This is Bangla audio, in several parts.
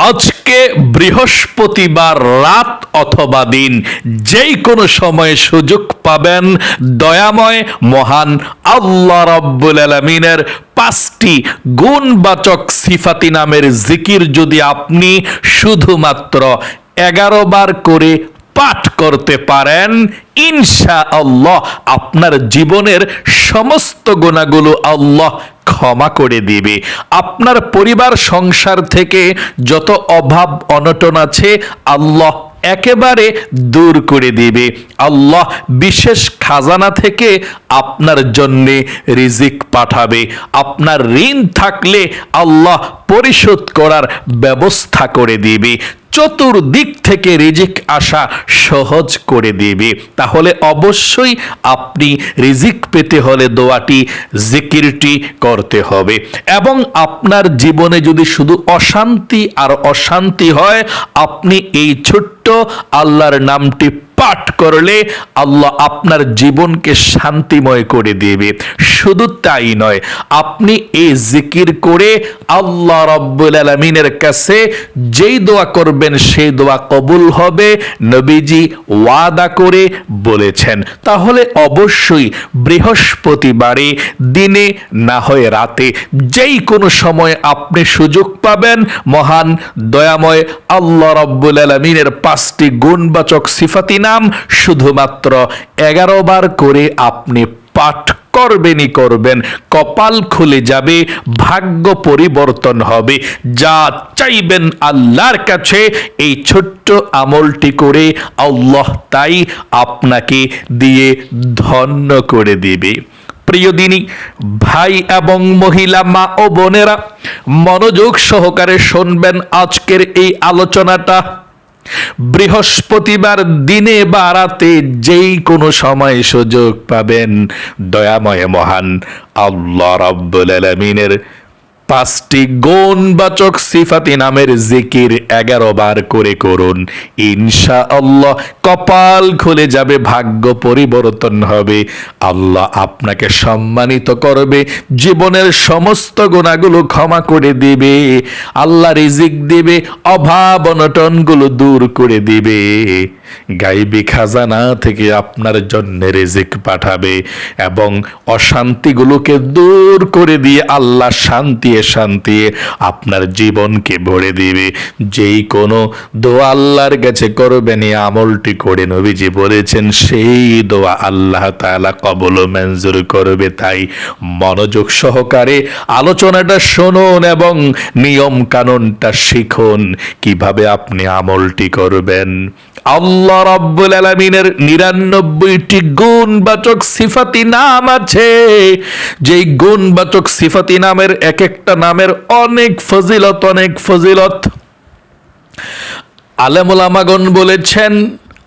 আজকে বৃহস্পতিবার রাত অথবা দিন, যেই কোনো সময়ে সুযোগ পাবেন, দয়াময়, মহান আল্লাহ রব্বুল আলমিনের পাঁচটি গুণবাচক সিফাতি নামের জিকির যদি আপনি শুধুমাত্র এগারো বার করে পাঠ করতে পারেন ইনশা আল্লাহ আপনার জীবনের সমস্ত গুণাগুলো আল্লাহ ক্ষমা করে দিবে। আপনার পরিবার সংসার থেকে যত অভাব, অনটন আছে, আল্লাহ একেবারে দূর করে দিবে। আল্লাহ বিশেষ খাজানা থেকে আপনার জন্যে রিজিক পাঠাবে। আপনার ঋণ থাকলে আল্লাহ পরিশোধ করার ব্যবস্থা করে দিবে। চতুর্দিক থেকে রিজিক আসা সহজ করে দেবে। তাহলে অবশ্যই আপনি রিজিক পেতে হলে দোয়াটি, জিকিরটি করতে হবে। এবং আপনার জীবনে যদি শুধু অশান্তি আর অশান্তি হয়, আপনি এই ছোট্ট আল্লাহর নামটি পাঠ করলে আল্লাহ আপনার জীবনকে শান্তিময় করে দেবে। শুধু তাই নয়, আপনি এই জিকির করে আল্লাহ রব্বুল আলমিনের কাছে যেই দোয়া করবেন, সেই দোয়া কবুল হবে, নবীজি ওয়াদা করে বলেছেন। তাহলে অবশ্যই বৃহস্পতিবারে দিনে না হয় রাতে যেই কোনো সময় আপনি সুযোগ পাবেন, মহান, দয়াময় আল্লাহ রব্বুল আলমিনের পাঁচটি গুণবাচক সিফাতি নাম শুধুমাত্র এগারো বার করে আপনি পাঠ করবেনই করবেন, কপাল খুলে যাবে, ভাগ্য পরিবর্তন হবে। যা চাইবেন আল্লাহর কাছে, এই ছোট্ট আমলটি করে আল্লাহ তাই আপনাকে দিয়ে ধন্য করে দেবে। প্রিয় দিনী, ভাই এবং মহিলা, মা ও বোনেরা, মনোযোগ সহকারে শুনবেন আজকের এই আলোচনাটা। বৃহস্পতিবার দিনে বা রাতে যেই কোনো সময় সুযোগ পাবেন দয়াময় মহান আল্লাহ রব্বুল আলমিনের পাঁচটি গুণবাচক সিফাতি নামের জিকির এগারো বার করে করুন। ইনশা আল্লাহ কপাল খুলে যাবে, ভাগ্য পরিবর্তন হবে। আল্লাহ আপনাকে সম্মানিত করবে, জীবনের সমস্ত গুণাগুলো ক্ষমা করে দিবে। আল্লাহ রিজিক দিবে, অভাব অনটনগুলো দূর করে দিবে। গাইবি খাজানা থেকে আপনার জন্য রিজিক পাঠাবে এবং অশান্তিগুলোকে দূর করে দিয়ে আল্লাহ শান্তি শান্তি আপনার জীবনকে ভরে দিবে। যেই কোনো দোয়া আল্লাহর কাছে করবেন, এই আমলটি করে নবীজি বলেছেন, সেই দোয়া আল্লাহ তাআলা কবল মঞ্জুর করবে। তাই মনোযোগ সহকারে আলোচনাটা শুনুন এবং নিয়ম কানুনটা শিখুন, কীভাবে আপনি আমলটি করবেন। আল্লাহ রাব্বুল আলামিনের নিরানব্বইটি গুণবাচক সিফাতি নাম আছে। যেই গুণবাচক সিফাতি নামের এক একটা নামের অনেক ফজিলত অনেক ফজিলত। আলেমুল আমাগন বলেছেন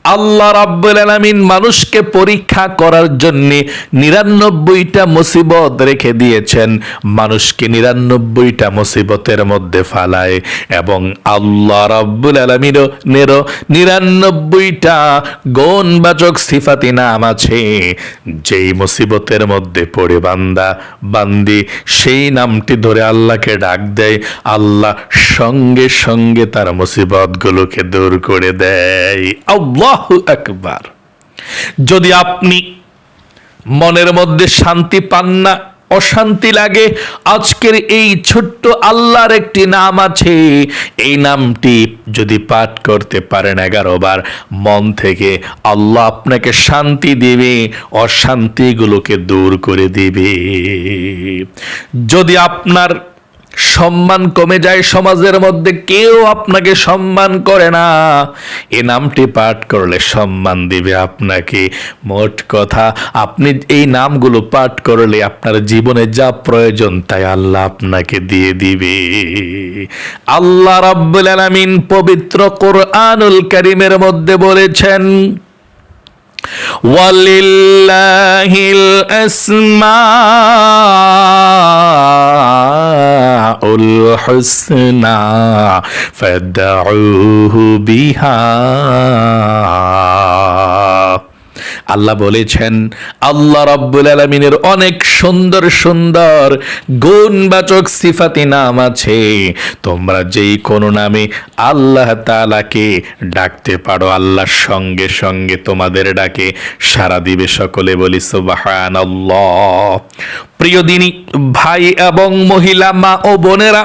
আল্লাহ রাব্বুল আলামিন মানুষকে পরীক্ষা করার জন্য নিরানব্বইটা মুসিবত রেখে দিয়েছেন। মানুষকে নিরানব্বইটা মুসিবতের মধ্যে ফালায় এবং আল্লাহ রাব্বুল আলামিনও নেরো নিরানব্বইটা গণবাচক সিফাতি নাম আছে। যেই মুসিবতের মধ্যে পড়ে বান্দা, বান্দি, সেই নামটি ধরে আল্লাহকে ডাক দেয়। আল্লাহ সঙ্গে সঙ্গে তার মুসিবতগুলোকে দূর করে দেয়। আল্লাহু আকবার। যদি আপনি মনের মধ্যে শান্তি পান না, অশান্তি লাগে, আজকের এই ছোট্ট আল্লাহর একটি নাম আছে, এই নামটি যদি পাঠ করতে পারেন এগারো বার, মন থেকে আল্লাহ আপনাকে শান্তি দেবে, অশান্তিগুলোকে দূর করে দেবে। যদি আপনার সম্মান কমে যায় সমাজের মধ্যে, কেউ আপনাকে সম্মান করে না। এ নামটি পাঠ করলে সম্মান দিবে আপনাকে। মোট কথা, আপনি এই নামগুলো পাঠ করলে আপনার জীবনে যা প্রয়োজন তাই আল্লাহ আপনাকে দিয়ে দিবে। আল্লাহ রাব্বুল আলামিন পবিত্র কোরআনুল কারীমের মধ্যে বলেছেন ولله الأسماء الحسنى فادعوه بها. আল্লাহ বলেছেন, আল্লাহ রব্বুল আলমিনের অনেক সুন্দর সুন্দর গুণবাচক সিফাতি নাম আছে। তোমরা যেই কোনো নামে আল্লাহ তালাকে ডাকতে পারো, আল্লাহর সঙ্গে সঙ্গে তোমাদের ডাকে সারা দিবে সকলে বলি সুবাহান প্রিয় দিনী, ভাই এবং মহিলা, মা ও বোনেরা,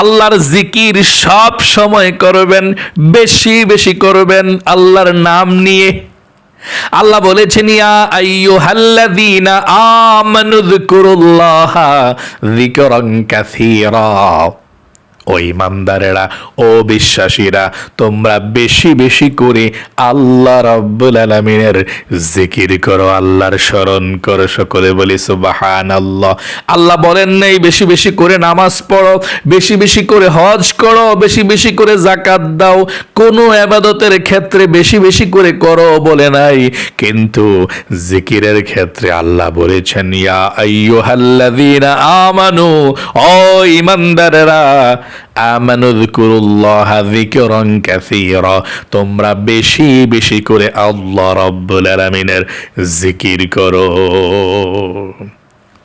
আল্লাহর জিকির সব সময় করবেন, বেশি বেশি করবেন আল্লাহর নাম নিয়ে। আল্লাহ বলেছেন ইয়া আইয়ুহাল্লাযীনা আমানু ও ইমানদারেরা ও বিশ্বাসীরা, তোমরা বেশি বেশি করে আল্লাহ রাব্বুল আলামিনের জিকির করো, আল্লাহর স্মরণ করো সকলে বলি সুবাহান আল্লাহ আল্লাহ বলেন নাই, বেশি বেশি করে নামাজ পড়ো, বেশি বেশি করে হজ করো, বেশি বেশি করে জাকাত দাও, কোনো আবাদতের ক্ষেত্রে বেশি বেশি করে করো বলে নাই। কিন্তু জিকিরের ক্ষেত্রে আল্লাহ বলেছেন, ইয়া আইয়ুহাল্লাযীনা আমানু, ও ইমানদারেরা যিকরান কাসীরা। তোমরা বেশি বেশি করে আল্লাহ রাব্বুল আলামিনের জিকির করো।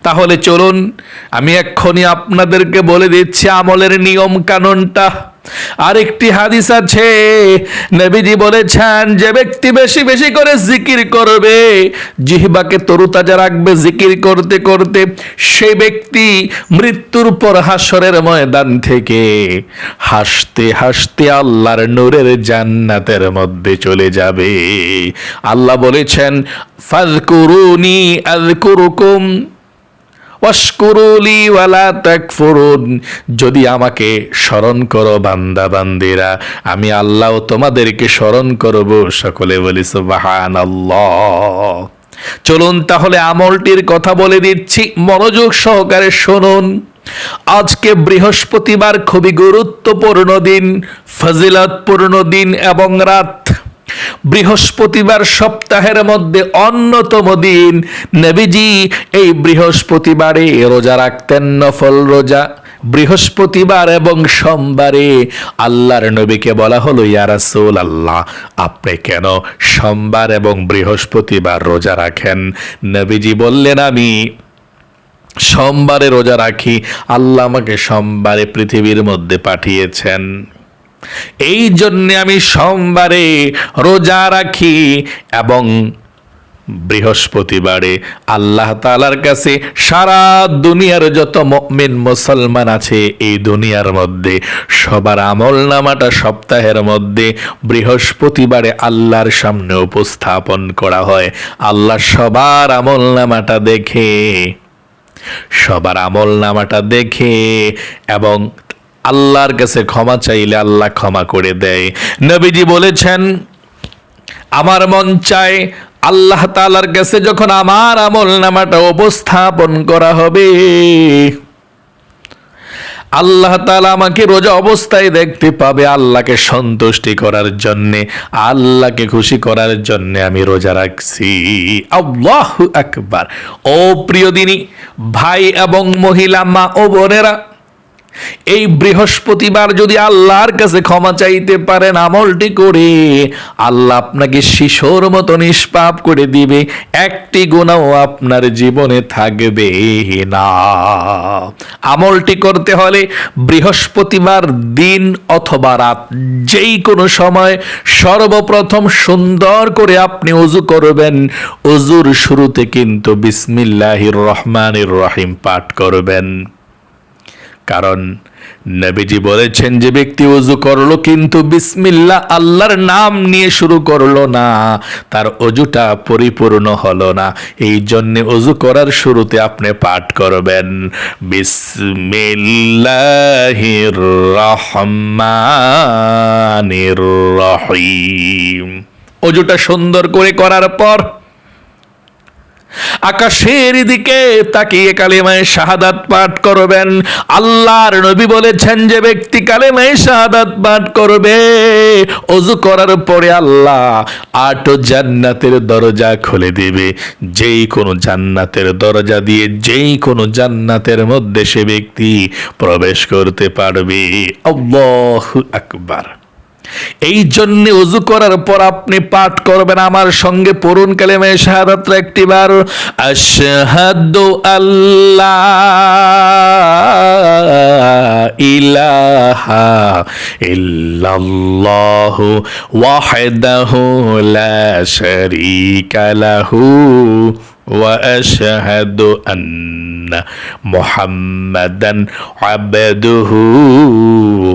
তাহলে চলুন, আমি এক্ষুনি আপনাদেরকে বলে দিচ্ছি আমলের নিয়ম কানুনটা আরেকটি হাদিস আছে, নবীজি বলেছেন, যে ব্যক্তি বেশি বেশি করে জিকির করবে, জিহবাকে তরুতাজা রাখবে জিকির করতে করতে সেই ব্যক্তি মৃত্যুর পর হাসরের ময়দান থেকে হাসতে হাসতে আল্লাহর নূরের জান্নাতের মধ্যে চলে যাবে। আল্লাহ বলেছেন ফাজকুরুনি আযকুরুকুম। ওয়াশকুরুলি ওয়ালা তাকফুরুন। যদি আমাকে স্মরণ করো বান্দা বান্দিরা, আমি আল্লাহ তোমাদেরকে স্মরণ করব। সকলে বলি সুবহানাল্লাহ। চলুন তাহলে আমলটির কথা বলে দিচ্ছি। মনোযোগ সহকারে শুনুন। আজকে বৃহস্পতিবার খুবই গুরুত্বপূর্ণ দিন, ফজিলতপূর্ণ দিন এবং রাত। বৃহস্পতিবার সপ্তাহের মধ্যে অন্যতম দিন। নবীজি, এই বৃহস্পতিবারে রোজা রাখতেন, নফল রোজা। বৃহস্পতিবার এবং সোমবারে আল্লাহর নবীকে বলা হলো, ইয়া রাসূল আল্লাহ আপনি কেন সোমবার এবং বৃহস্পতিবার রোজা রাখেন? নবীজি বললেন, আমি সোমবারে রোজা রাখি। আল্লাহ আমাকে সোমবারে পৃথিবীর মধ্যে পাঠিয়েছেন। এই জন্যে আমি সোমবারে রোজা রাখি এবং বৃহস্পতিবারে আল্লাহ তালার কাছে সারা দুনিয়ার যত মমিন মুসলমান আছে এই দুনিয়ার মধ্যে, সবার আমল নামাটা সপ্তাহের মধ্যে বৃহস্পতিবারে আল্লাহর সামনে উপস্থাপন করা হয়। আল্লাহ সবার আমল নামাটা দেখে, সবার আমল নামাটা দেখে এবং আল্লাহর কাছে ক্ষমা চাইলে আল্লাহ ক্ষমা করে দেয়। নবীজি বলেছেন, আমার মন চায় আল্লাহ তালার কাছে যখন আমার আমল নামাটা উপস্থাপন করা হবে। আল্লাহ তালা আমাকে রোজা অবস্থায় দেখতে পাবে আল্লাহকে সন্তুষ্টি করার জন্যে, আল্লাহকে খুশি করার জন্যে আমি রোজা রাখছি। আল্লাহ আকবার। ও প্রিয় দিনী, ভাই এবং মহিলা, মা ও বোনেরা এই বৃহস্পতিবার যদি আল্লাহর কাছে ক্ষমা চাইতে পারেন আমলটি করে, আল্লাহ আপনাকে শিশোর মতো নিষ্পাপ করে দিবে। একটি গুণাও আপনার জীবনে থাকবে না। আমলটি করতে হলে বৃহস্পতিবার দিন অথবা রাত যেই কোনো সময় সর্বপ্রথম সুন্দর করে আপনি অজু করবেন। অজুর শুরুতে কিন্তু বিসমিল্লাহির রহমানির রহিম পাঠ করবেন। কারণ নবীজি বলেছেন যে ব্যক্তি অজু করল কিন্তু বিসমিল্লা আল্লাহর নাম নিয়ে শুরু করল না, তার অজুটা পরিপূর্ণ হলো না। এই জন্যে অজু করার শুরুতে আপনি পাঠ করবেন, বিসমিল্লাহির রহিম। অজুটা সুন্দর করে করার পর আকাশের দিকে তাকিয়ে কালেমায় শাহাদাত পাঠ করবেন। আল্লাহর নবী বলেছেন যে ব্যক্তি কালেমায় শাহাদাত পাঠ করবে, অজু করার পরে আল্লাহ আট জান্নাতের দরজা খুলে দেবে। যেই কোনো জান্নাতের দরজা দিয়ে যেই কোনো জান্নাতের মধ্যে সে ব্যক্তি প্রবেশ করতে পারবে। আল্লাহু আকবার। এই জন্য উজু করার পর আপনি পাঠ করবেন। আমার সঙ্গে পড়ুন কালেমে শাহাদাত একটি বার আশহাদু আল্লাহ ইলাহা ইল্লাল্লাহ ওয়াহদাহু লা শারীকা واشهد ان محمدا عبده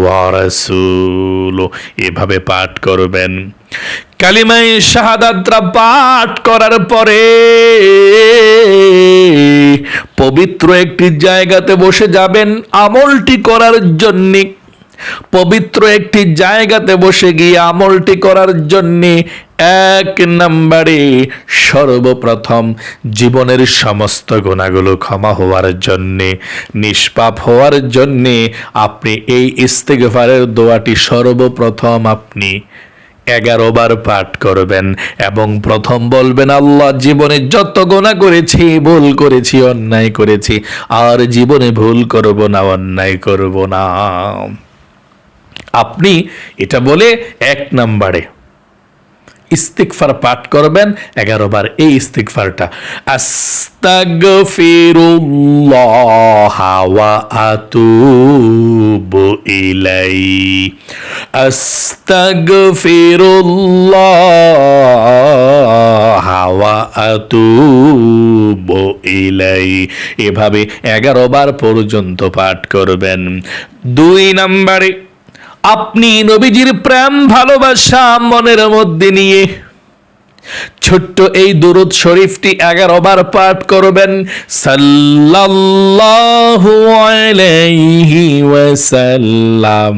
ورسوله এভাবে পাঠ করবেন কালিমাই শাহাদাতরা পাঠ করার পরে পবিত্র একটি জায়গাতে বসে যাবেন আমলটি করার জন্যে পবিত্র একটি জায়গাতে বসে গিয়ে আমলটি করার জন্যে এক নম্বরে সর্বপ্রথম জীবনের সমস্ত গুণাগুলো ক্ষমা হওয়ার জন্যে, নিষ্পাপ হওয়ার জন্যে আপনি এই ইস্তেগফারের দোয়াটি সর্বপ্রথম আপনি এগারো বার পাঠ করবেন এবং প্রথম বলবেন, আল্লাহ জীবনে যত গোনা করেছি, ভুল করেছি, অন্যায় করেছি, আর জীবনে ভুল করব না, অন্যায় করব না। আপনি এটা বলে এক নম্বরে ইস্তিকফার পাঠ করবেন, এগারো বার এই ইস্তিকফারটা আস্তাগফিরুল্লাহ ওয়া আতুবু ইলাই আস্তাগফিরুল্লাহ ওয়া আতুবু এভাবে এগারো বার পর্যন্ত পাঠ করবেন। দুই নম্বরে আপনি নবীজির প্রেম, ভালোবাসা মনের মধ্যে নিয়ে ছোট্ট এই দুরুদ শরীফটি এগারো বার পাঠ করবেন। সাল্লাল্লাহু আলাইহি ওয়াসাল্লাম।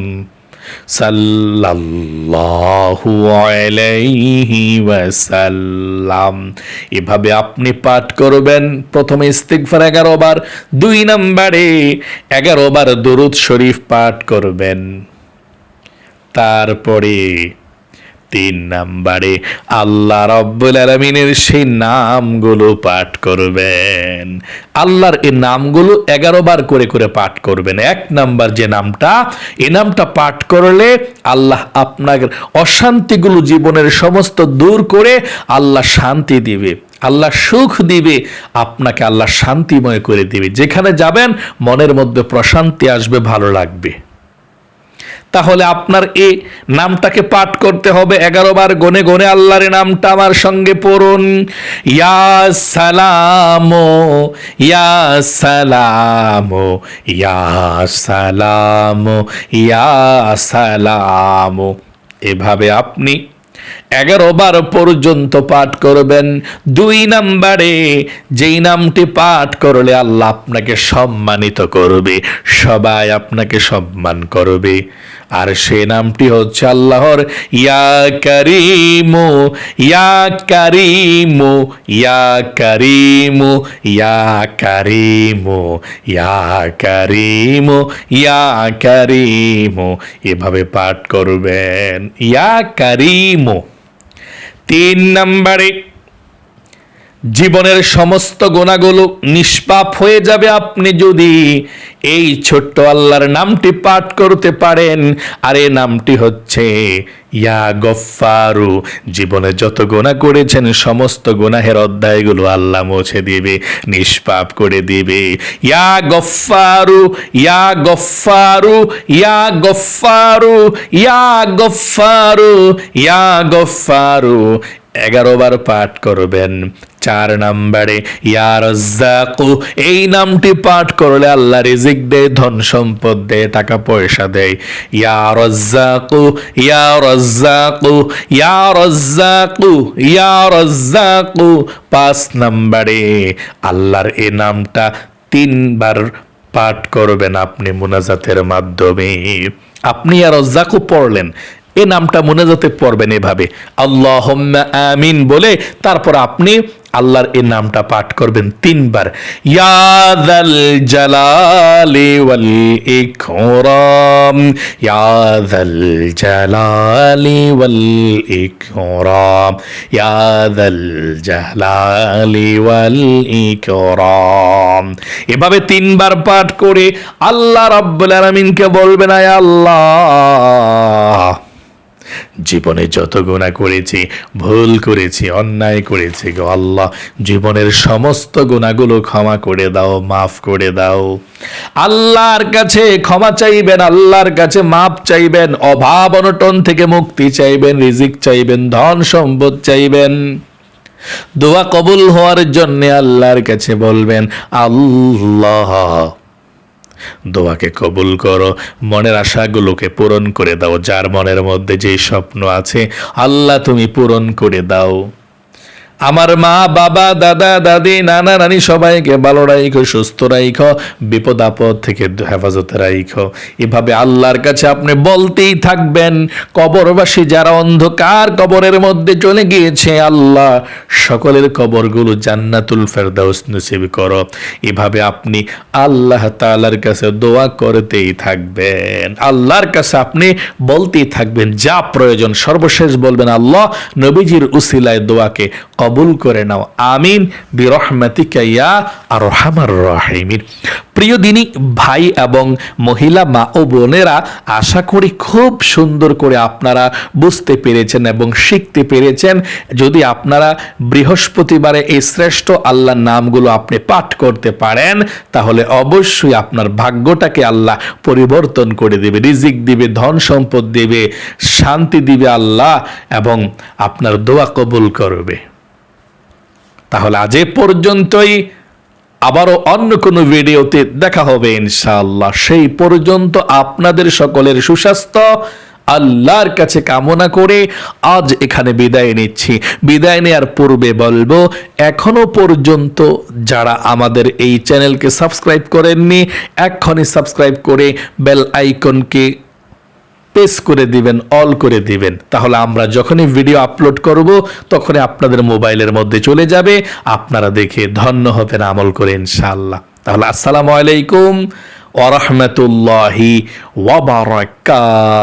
সাল্লাল্লাহু আলাইহি ওয়াসাল্লাম। এভাবে আপনি পাঠ করবেন। প্রথমে ইস্তিগফার এগারো বার দুই নম্বরে এগারো বার দুরুদ শরীফ পাঠ করবেন। তারপরে তিন নাম্বারে আল্লাহ রব্বুল আলমিনের সেই নামগুলো পাঠ করবেন। আল্লাহর এই নামগুলো এগারো বার করে করে পাঠ করবেন। এক নাম্বার যে নামটা, এ নামটা পাঠ করলে আল্লাহ আপনার অশান্তিগুলো জীবনের সমস্ত দূর করে আল্লাহ শান্তি দিবে। আল্লাহ সুখ দিবে, আপনাকে আল্লাহ শান্তিময় করে দিবে। যেখানে যাবেন, মনের মধ্যে প্রশান্তি আসবে, ভালো লাগবে। তাহলে আপনার এ নামটাকে পাঠ করতে হবে। এগারো বার গনে গনে আল্লাহর নামটা আমার সঙ্গে পড়ুন। ইয়া সালামো ইয়া সালামো ইয়া সালামো ইয়া সালামো। এভাবে আপনি এগারো বার পর্যন্ত পাঠ করবেন। দুই নাম্বারে যেই নামটি পাঠ করলে আল্লাহ আপনাকে সম্মানিত করবে। সবাই আপনাকে সম্মান করবে। আর সে নামটি হচ্ছে আল্লাহর, ইয়া কারিমু ইয়া কারিমু ইয়া কারিমু ইয়া কারিমু ইয়া কারিমু ইয়া কারিমু। এভাবে পাঠ করবেন, ইয়া কারিমু। তিন নম্বরে জীবনের সমস্ত গোনাগুলো নিষ্পাপ হয়ে যাবে আপনি যদি এই ছোট্ট আল্লাহর নামটি পাঠ করতে পারেন। আর এই নামটি হচ্ছে, ইয়া গফারু জীবনে যত গোনা করেছেন, সমস্ত গোনাহের অধ্যায়গুলো আল্লাহ মুছে দিবে, নিষ্পাপ করে দিবে। ইয়া গফারু ইয়া গফারু ইয়া গফারু ইয়া গফারু ইয়া গফারু এগারো বার পাঠ করবেন। চার নাম্বারে ইয়া রজ্জাকু এই নামটি পাঠ করলে আল্লাহ রিজিক দেয়, ধন সম্পদ দেয়, টাকা পয়সা দেয়। ইয়া রজ্জাকু ইয়া রজ্জাকু ইয়া রজ্জাকু ইয়া রজ্জাকু পাঁচ নাম্বারে, আল্লাহর এই নামটা তিনবার পাঠ করবেন আপনি মুনাজাতের মাধ্যমে। আপনি আর রজ্জাকু পড়লেন এ নামটা মোনাজাতে পড়বেন এভাবে। আল্লাহ আমিন বলে তারপর আপনি আল্লাহর এ নামটা পাঠ করবেন তিনবার। ইয়াদাল জালালি ওয়াল ইকরাম। ইয়াদাল জালালি ওয়াল ইকরাম। ইয়াদাল জালালি ওয়াল ইকরাম। এভাবে তিনবার পাঠ করে আল্লাহ রাব্বুল আলামিনকে বলবেন, আয় আল্লাহ! জীবনে যত গুণা করেছি, ভুল করেছি, অন্যায় করেছি গো আল্লাহ, জীবনের সমস্ত গুণাগুলো ক্ষমা করে দাও, মাফ করে দাও। আল্লাহর কাছে ক্ষমা চাইবেন, আল্লাহর কাছে মাপ চাইবেন, অভাব অনটন থেকে মুক্তি চাইবেন, রিজিক চাইবেন, ধন সম্পদ চাইবেন। দোয়া কবুল হওয়ার জন্য আল্লাহর কাছে বলবেন, আল্লাহ দোয়াকে কবুল করো। মনের আশাগুলোকে পূরণ করে দাও। যার মনের মধ্যে যে স্বপ্ন আছে, আল্লাহ তুমি পূরণ করে দাও। আমার মা, বাবা, দাদা, দাদি, নানা, নানি সবাইকে ভালো রাইখো, সুস্থ রাইখো, বিপদ আপদ থেকে হেফাজতে রাইখো। এভাবে আল্লাহর কাছে আপনি বলতেই থাকবেন, কবরবাসী যারা অন্ধকার কবরের মধ্যে চলে গিয়েছে, আল্লাহ সকলের কবরগুলো জান্নাতুল ফেরদাউস নসিব করো। এভাবে আপনি আল্লাহ তালার কাছে দোয়া করতেই থাকবেন। আল্লাহর কাছে আপনি বলতেই থাকবেন, যা প্রয়োজন সর্বশেষ বলবেন, আল্লাহ নবীজির উসিলায় দোয়াকে কবুল করে নাও। আমিন। বিরহমাতিকা আর রহমার রাহিমিন। প্রিয় দিনী, ভাই এবং মহিলা, মা ও বোনেরা, আশা করি খুব সুন্দর করে আপনারা বুঝতে পেরেছেন এবং শিখতে পেরেছেন। যদি আপনারা বৃহস্পতিবারে এই শ্রেষ্ঠ আল্লাহর নামগুলো আপনি পাঠ করতে পারেন, তাহলে অবশ্যই আপনার ভাগ্যটাকে আল্লাহ পরিবর্তন করে দেবে, রিজিক দিবে, ধন সম্পদ দেবে, শান্তি দিবে আল্লাহ এবং আপনার দোয়া কবুল করবে। তাহলে আজ এ পর্যন্তই। আবারও অন্য কোনো ভিডিওতে দেখা হবে ইনশাআল্লাহ। সেই পর্যন্ত আপনাদের সকলের সুস্বাস্থ্য, আল্লাহর কাছে কামনা করে আজ এখানে বিদায় নিচ্ছি। বিদায় নেওয়ার পূর্বে বলব, এখনও পর্যন্ত যারা আমাদের এই চ্যানেলকে সাবস্ক্রাইব করেননি এক্ষণে সাবস্ক্রাইব করে বেল আইকনকে প্রেস করে দিবেন অল করে দিবেন। তাহলে আমরা যখনই ভিডিও আপলোড করব, তখনই আপনাদের মোবাইলের মধ্যে চলে যাবে। আপনারা দেখে ধন্য হবেন আমল করে, ইনশাআল্লাহ। তাহলে আসসালামু আলাইকুম ওরহমতুল্লাহি ওয়াবারাকাতুহ